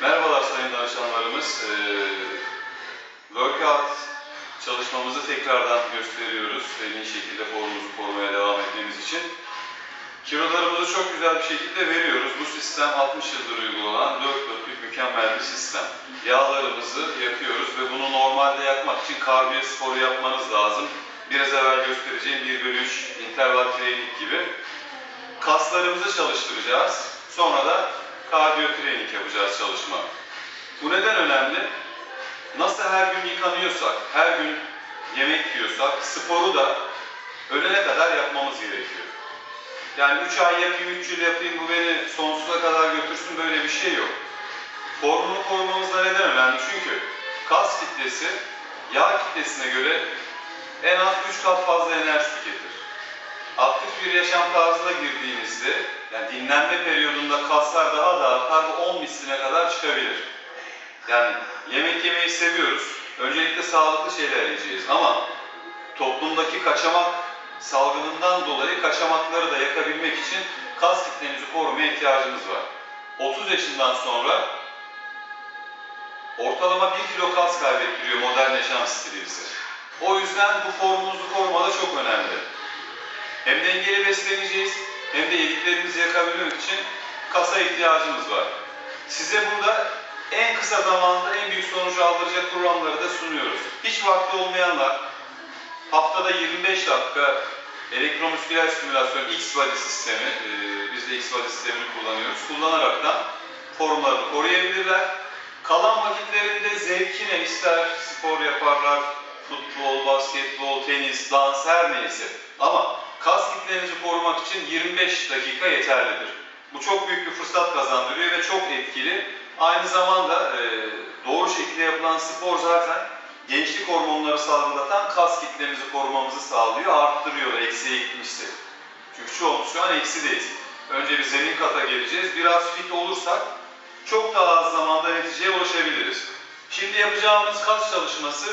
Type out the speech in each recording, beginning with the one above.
Merhabalar sayın danışanlarımız. Ee, workout çalışmamızı tekrardan gösteriyoruz. En şekilde formumuzu korumaya devam etmemiz için. Kilolarımızı çok güzel bir şekilde veriyoruz. Bu sistem 60 yıldır uygulanan 4 dörtlük mükemmel bir sistem. Yağlarımızı yakıyoruz ve bunu normalde yakmak için kardiyo sporu yapmanız lazım. Biraz evvel göstereceğim 1 bölü 3 interval training gibi. Kaslarımızı çalıştıracağız. Sonra da kardiyo training yapacağız çalışma. Bu neden önemli? Nasıl her gün yıkanıyorsak, her gün yemek yiyorsak, sporu da ölene kadar yapmamız gerekiyor. Yani 3 ay yapayım, 3 yıl yapayım, bu beni sonsuza kadar götürsün böyle bir şey yok. Formunu korumamız da neden önemli? Çünkü kas kitlesi yağ kitlesine göre en az 3 kat fazla enerji tüketir. Aktif bir yaşam tarzına girdiğinizde, yani dinlenme periyodunda kaslar daha da artar ve 10 misline kadar çıkabilir. Yani yemek yemeyi seviyoruz. Öncelikle sağlıklı şeyler yiyeceğiz ama toplumdaki kaçamak salgınından dolayı kaçamakları da yakabilmek için kas kitlemizi korumaya ihtiyacımız var. 30 yaşından sonra ortalama 1 kilo kas kaybettiriyor modern yaşam stili bize. O yüzden bu formumuzu korumada çok önemli. Hem dengeli besleneceğiz hem de yediklerimizi yakabilmek için kasa ihtiyacımız var. Size burada en kısa zamanda en büyük sonucu aldıracak programları da sunuyoruz. Hiç vakti olmayanlar haftada 25 dakika elektromüsküler stimülasyon X-Body sistemi, e, biz de X-Body sistemini kullanıyoruz. Kullanaraktan formlarını koruyabilirler. Kalan vakitlerinde zevkine ister spor yaparlar, futbol, basketbol, tenis, dans her neyse. Ama kas kitlenizi korumak için 25 dakika yeterlidir. Bu çok büyük bir fırsat kazandırıyor ve çok etkili. Aynı zamanda e, doğru şekilde yapılan spor zaten gençlik hormonları salgılatan kas kitlemizi korumamızı sağlıyor, arttırıyor eksiye gitmişse. Çünkü çoğumuz şu an eksideyiz. Önce bir zemin kata geleceğiz. Biraz fit olursak çok daha az zamanda neticeye ulaşabiliriz. Şimdi yapacağımız kas çalışması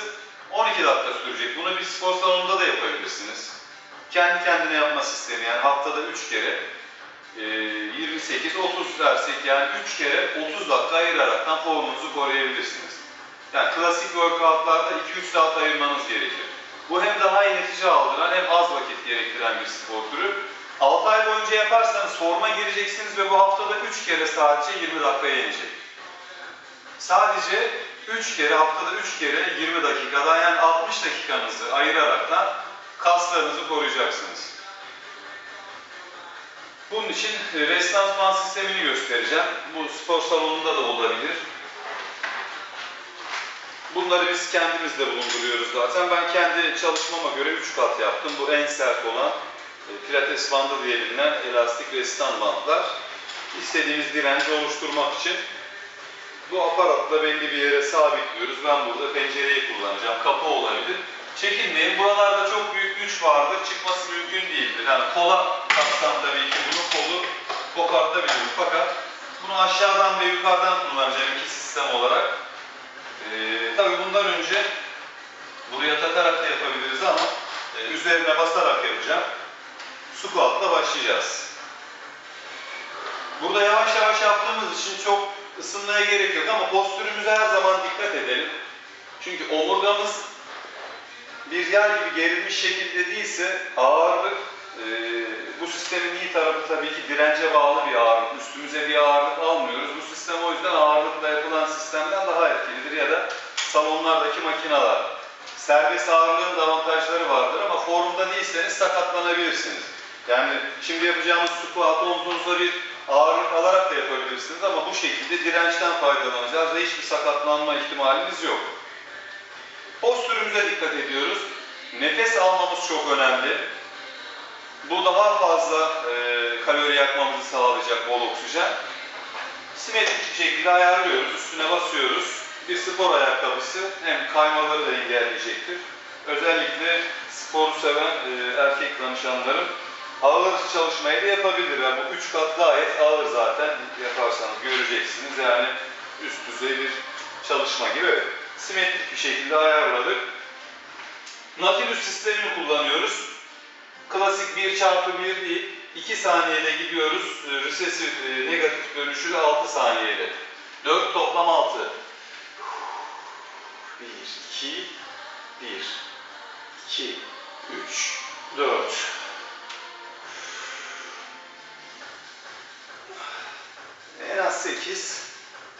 12 dakika sürecek. Bunu bir spor salonunda da yapabilirsiniz. Kendi kendine yapma sistemi yani haftada 3 kere e, 28-30 dersek yani 3 kere 30 dakika ayıraraktan formunuzu koruyabilirsiniz. Yani klasik workoutlarda 2-3 saat ayırmanız gerekir. Bu hem daha iyi netice aldıran hem az vakit gerektiren bir spor türü. 6 ay boyunca yaparsanız forma gireceksiniz ve bu haftada 3 kere sadece 20 dakikaya inecek. Sadece 3 kere, haftada 3 kere 20 dakikada yani 60 dakikanızı ayıraraktan kaslarınızı koruyacaksınız. Bunun için e, restansman sistemini göstereceğim. Bu spor salonunda da olabilir. Bunları biz kendimiz de bulunduruyoruz zaten. Ben kendi çalışmama göre 3 kat yaptım. Bu en sert olan e, pilates bandı diye elastik resistan bantlar. İstediğimiz direnci oluşturmak için bu aparatla belli bir yere sabitliyoruz. Ben burada pencereyi kullanacağım. Kapı olabilir. Çekinmeyin. Buralarda çok büyük güç vardır. Çıkması mümkün değildir. Yani kola taksam tabii ki bunu kolu kopartabilirim. Fakat bunu aşağıdan ve yukarıdan kullanacağım iki sistem olarak. Ee, tabii bundan önce buraya takarak da yapabiliriz ama e, üzerine basarak yapacağım. Squat'la başlayacağız. Burada yavaş yavaş yaptığımız için çok ısınmaya gerek yok ama postürümüze her zaman dikkat edelim. Çünkü omurgamız bir yer gibi gerilmiş şekilde değilse ağırlık, e, bu sistemin iyi tarafı tabii ki dirence bağlı bir ağırlık. Üstümüze bir ağırlık almıyoruz. Bu sistem o yüzden ağırlıkla yapılan sistemden daha etkilidir ya da salonlardaki makineler. Serbest ağırlığın da avantajları vardır ama formda değilseniz sakatlanabilirsiniz. Yani şimdi yapacağımız squat omzunuzda bir ağırlık alarak da yapabilirsiniz ama bu şekilde dirençten faydalanacağız ve hiçbir sakatlanma ihtimaliniz yok. Postürümüze dikkat ediyoruz. Nefes almamız çok önemli. Bu daha fazla e, kalori yakmamızı sağlayacak bol oksijen. Simetrik bir şekilde ayarlıyoruz, üstüne basıyoruz. Bir spor ayakkabısı hem kaymaları da engelleyecektir. Özellikle sporu seven e, erkek danışanlarım ağır çalışmayı da yapabilir. Yani bu üç kat gayet ağır zaten yaparsanız göreceksiniz. Yani üst düzey bir çalışma gibi. Evet, Simetrik bir şekilde ayarladık. Nautilus sistemini kullanıyoruz. Klasik 1 çarpı 1 değil, 2 saniyede gidiyoruz. E, Resesif e, negatif dönüşü de 6 saniyede. 4 toplam 6. 1, 2, 1, 2, 3, 4. En az 8,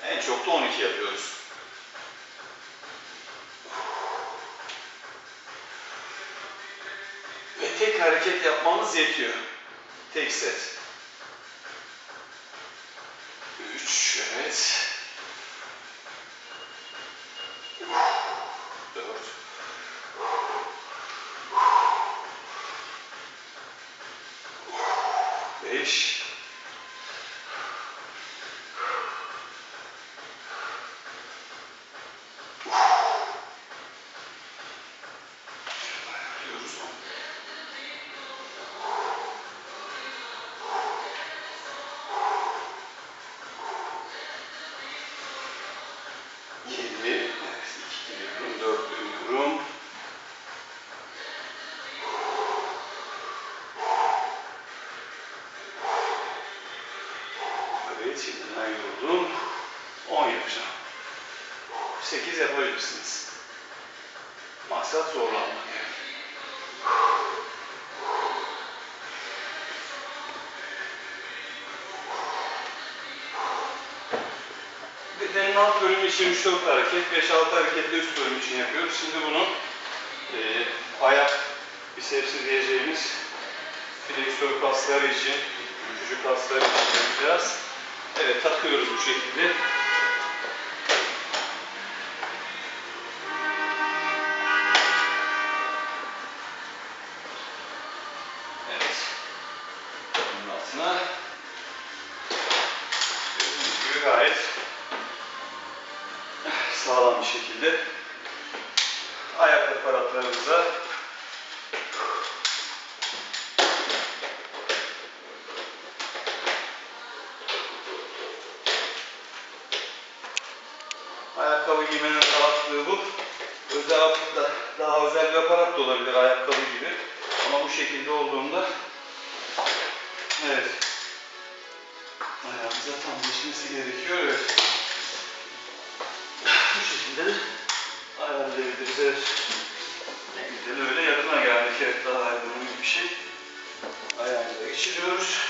en çok da 12 yapıyoruz. Ve tek hareket yapmamız yetiyor. Tek set. 3, evet. 4. 5. Ayarlıyoruz. Yirmi, evet, iki dönüyorum, dört dönüyorum. Evet, şimdiden yoruldum. On yapacağım. Sekiz yapabilirsiniz. Maksat zorlanmak yani. Bedenin alt bölümü için 3-4 hareket, 5-6 hareketle üst bölüm için yapıyoruz. Şimdi bunu e, ayak bisepsi diyeceğimiz fleksör kasları için, bükücü kasları için yapacağız. Evet, takıyoruz bu şekilde. Şekilde ayak aparatlarımıza bir şey. Ayağımıza geçiriyoruz.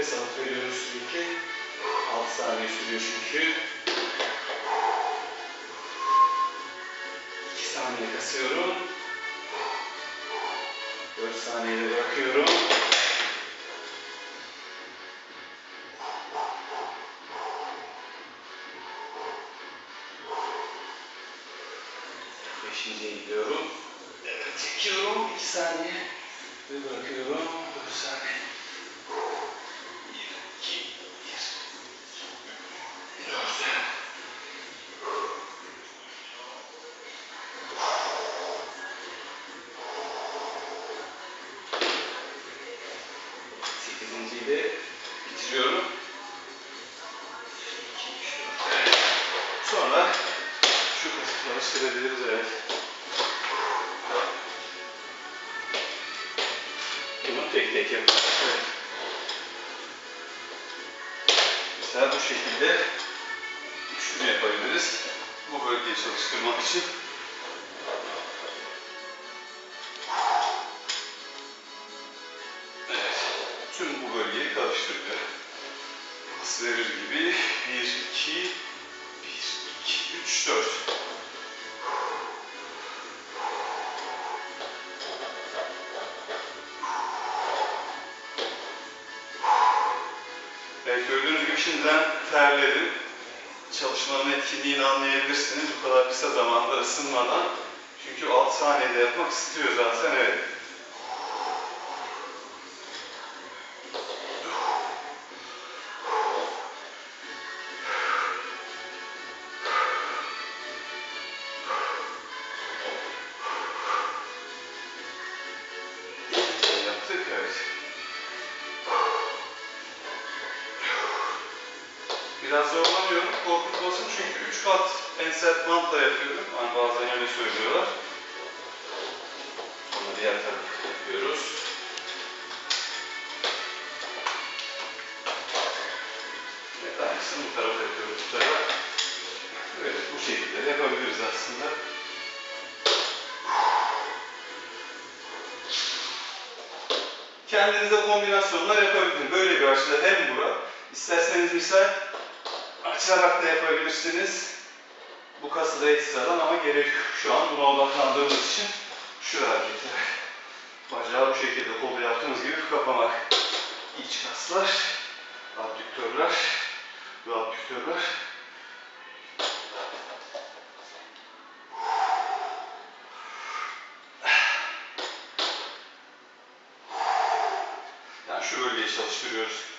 Nefes alıp veriyoruz sürekli. 6 saniye sürüyor çünkü. 2 saniye kasıyorum. 4 saniyede bırakıyorum. Beşinciye gidiyorum. Evet, çekiyorum. 2 saniye. Ve bırakıyorum. இது Evet gördüğünüz gibi şimdiden terledim. çalışmanın etkinliğini anlayabilirsiniz bu kadar kısa zamanda ısınmadan. Çünkü 6 saniyede yapmak istiyor zaten evet. Aynısını bu tarafa yapıyoruz bu tarafa. Böyle bu şekilde de yapabiliriz aslında. Kendinize kombinasyonlar yapabilirsiniz. Böyle bir açıda hem bura, isterseniz misal açarak da yapabilirsiniz. Bu kası da ekstradan ama gerek. Şu an buna odaklandığımız için şu hareketi. Bacağı bu şekilde kolu yaptığımız gibi kapamak. İç kaslar, abdüktörler ve abdüktörler. Yani şu bölgeyi çalıştırıyoruz.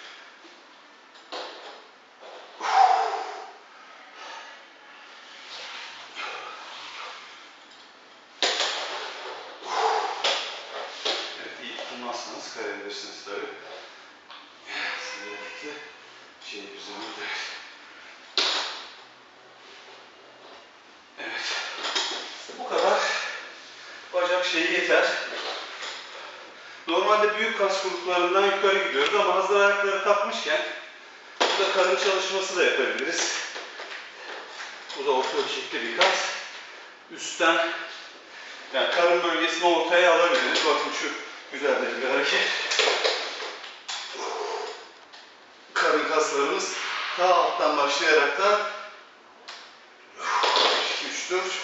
Tutunmazsanız kayabilirsiniz tabi. Sizlerlikle şey üzerinde. Evet. Bu kadar. Bacak şeyi yeter. Normalde büyük kas gruplarından yukarı gidiyoruz ama hazır ayakları takmışken burada karın çalışması da yapabiliriz. Bu da orta ölçekli bir kas. Üstten yani karın bölgesini ortaya alabiliriz. Bakın şu güzel bir hareket. Karın kaslarımız ta alttan başlayarak da 2, 3, 4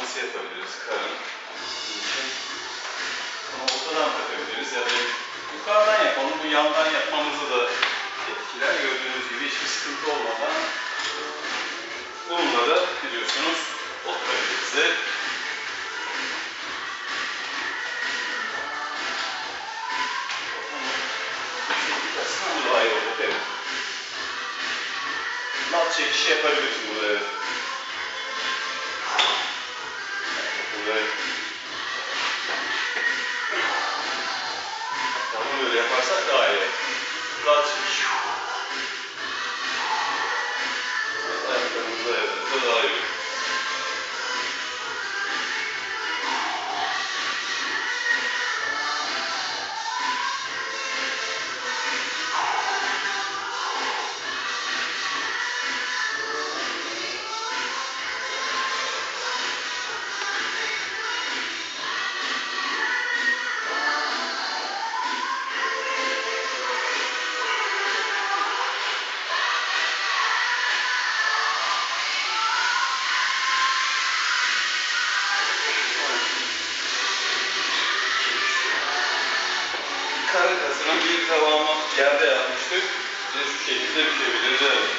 çalışması yapabiliriz karın. Bunu ortadan takabiliriz ya da yukarıdan yapalım. Bu yandan yapmamızı da etkiler. Gördüğünüz gibi hiçbir sıkıntı olmadan bununla da biliyorsunuz oturabiliriz. Aslında bu daha iyi olacak evet. Lat çekişi yapabilirsin burada evet. Burada Tamam böyle yaparsak daha yerde yapmıştık. Bir şu şekilde bükebiliriz. Evet.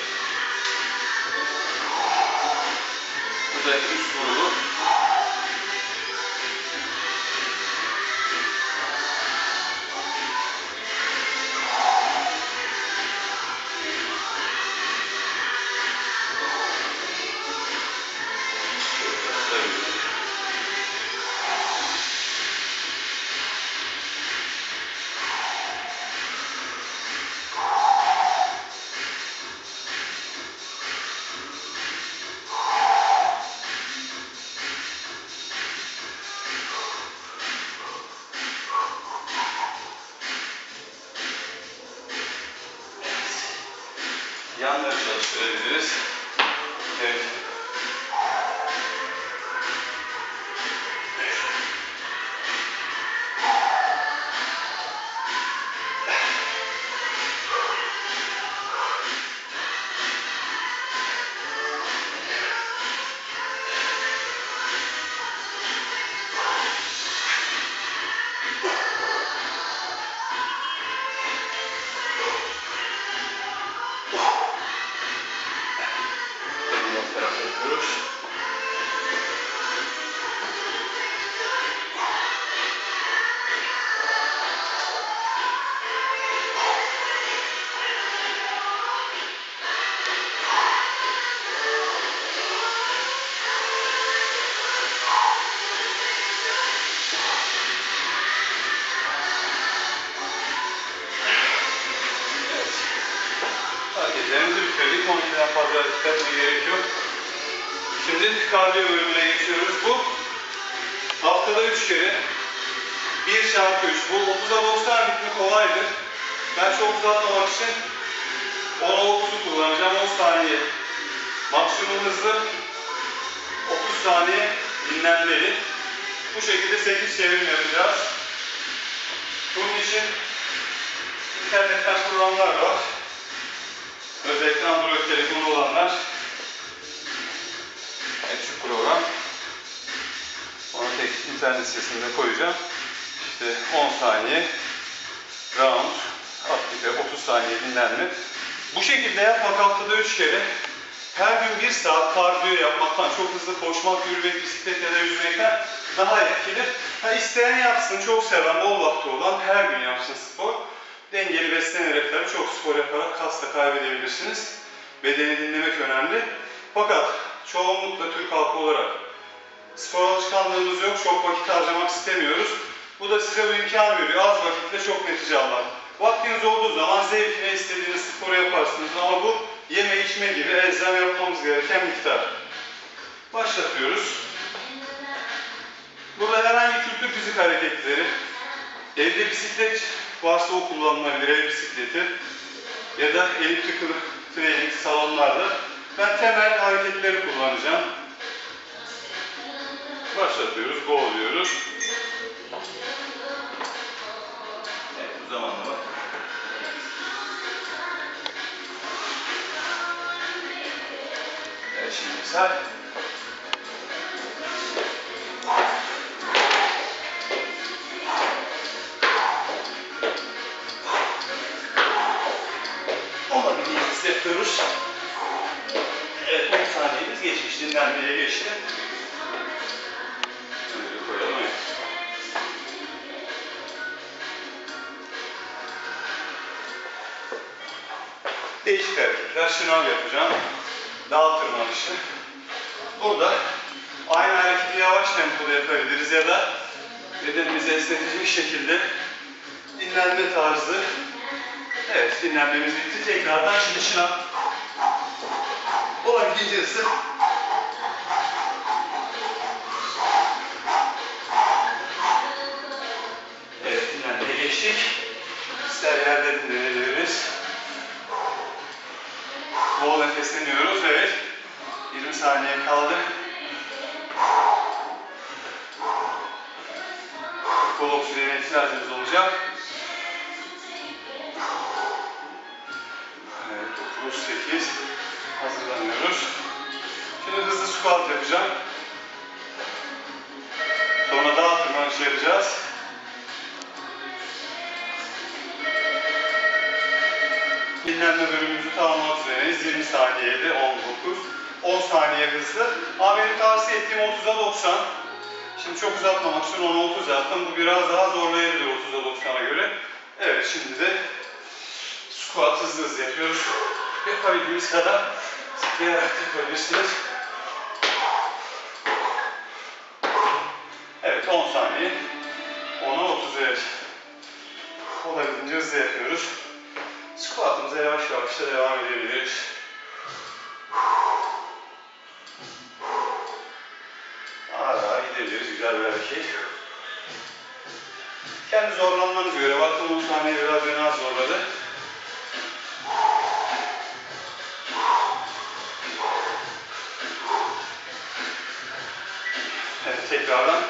Bu da üst vurulu. Saniye dinlenmeli. Bu şekilde 8 çevrim yapacağız. Bunun için internetten programlar var. Özellikle Android telefonu olanlar. Evet şu program. Onu tek internet sitesinde koyacağım. İşte 10 saniye round, aktive 30 saniye dinlenme. Bu şekilde yapmak haftada 3 kere. Her gün 1 saat kardiyo yapmaktan, çok hızlı koşmak, yürümek, bisiklet ya da yüzmekten daha etkili. Ha, isteyen yapsın, çok seven, bol vakti olan her gün yapsın spor. Dengeli beslenerek tabii çok spor yaparak kas da kaybedebilirsiniz. Bedeni dinlemek önemli. Fakat çoğunlukla Türk halkı olarak spor alışkanlığımız yok, çok vakit harcamak istemiyoruz. Bu da size bu imkan veriyor. Az vakitle çok netice almak. Vaktiniz olduğu zaman zevkine istediğiniz sporu yaparsınız ama bu yeme içme gibi elzem yapmamız gereken miktar. Başlatıyoruz. Burada herhangi kültür fizik hareketleri, evde bisiklet varsa o kullanılabilir, ev bisikleti ya da elliptical training salonlarda. Ben temel hareketleri kullanacağım. Başlatıyoruz, boğuluyoruz. Evet, bu zamanlama. Evet, şimdi tempoda yapabiliriz ya da bedenimizi esnetecek şekilde dinlenme tarzı. Evet, dinlenmemiz bitti. Tekrardan şimdi şınav. Olabildiğince hızlı. Uzatmamak için 10'a 30 yaptım. Bu biraz daha zorlayabilir 30'a 90'a göre. Evet şimdi de squat hızlı hızlı yapıyoruz. Yapabildiğimiz kadar zıplayarak yapabilirsiniz. Evet 10 saniye. 10'a 30 evet. Olabildiğince hızlı yapıyoruz. Squat'ımıza yavaş yavaş da devam edebiliriz. ediyoruz. Güzel bir şey. Kendi zorlanmanız göre. Baktım 10 saniye biraz beni az zorladı. Evet, tekrardan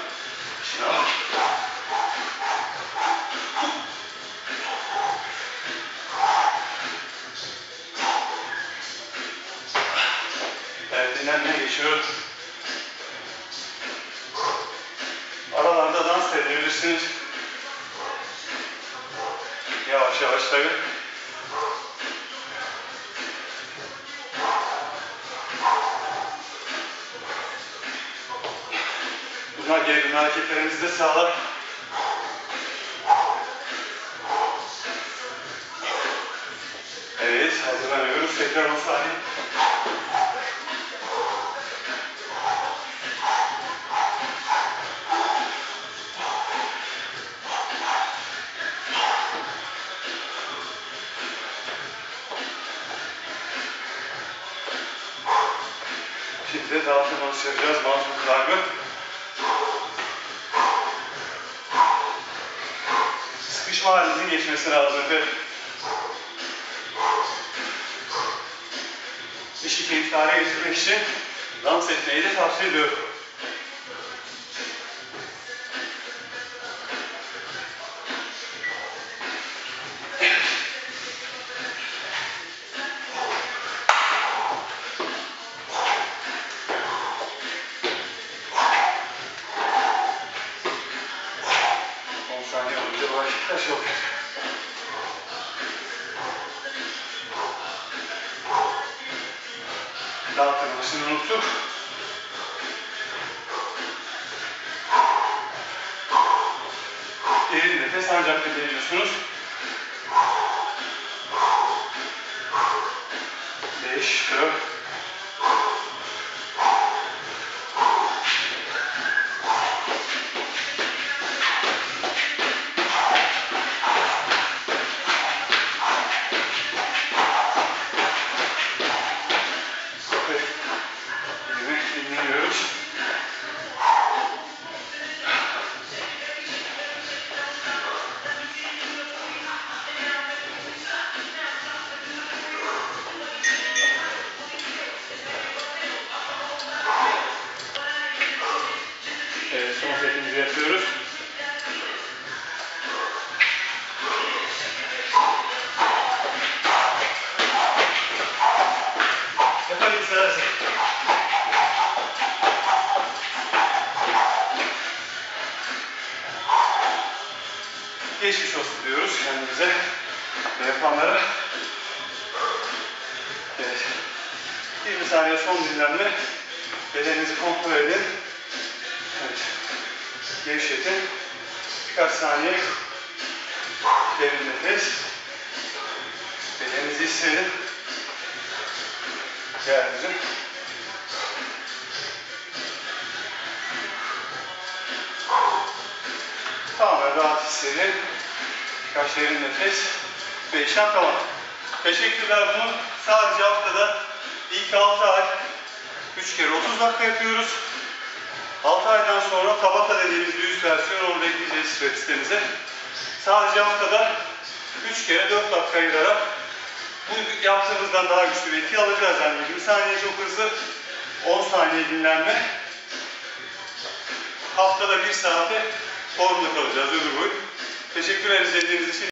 içine alalım. Evet, dinlenmeye geçiyoruz. De dağıtım çalışacağız. Mantık kaybı. Sıkışma halinizin geçmesi lazım ve işi keyifli hale getirmek için dans etmeyi de tavsiye ediyorum. Bu hareketler şey oluyor. Dağıtım başını unuttuk. Derin nefes ancak bedeliyorsunuz. Beş, dört, derin nefes. Bedeninizi hissedin. Yeryüzü. Tamamen rahat hissedin. Birkaç derin nefes. Ve işlem tamam. Teşekkürler bunu sadece haftada ilk 6 ay 3 kere 30 dakika yapıyoruz. 6 aydan sonra tabata dediğimiz bir üst versiyon orada ekleyeceğiz web sitemize. Sadece haftada 3 kere 4 dakika ayırarak bu yaptığımızdan daha güçlü bir etki alacağız. Yani 20 saniye çok hızlı, 10 saniye dinlenme. Haftada 1 saate formda kalacağız ömür boyu. Teşekkür ederiz izlediğiniz için.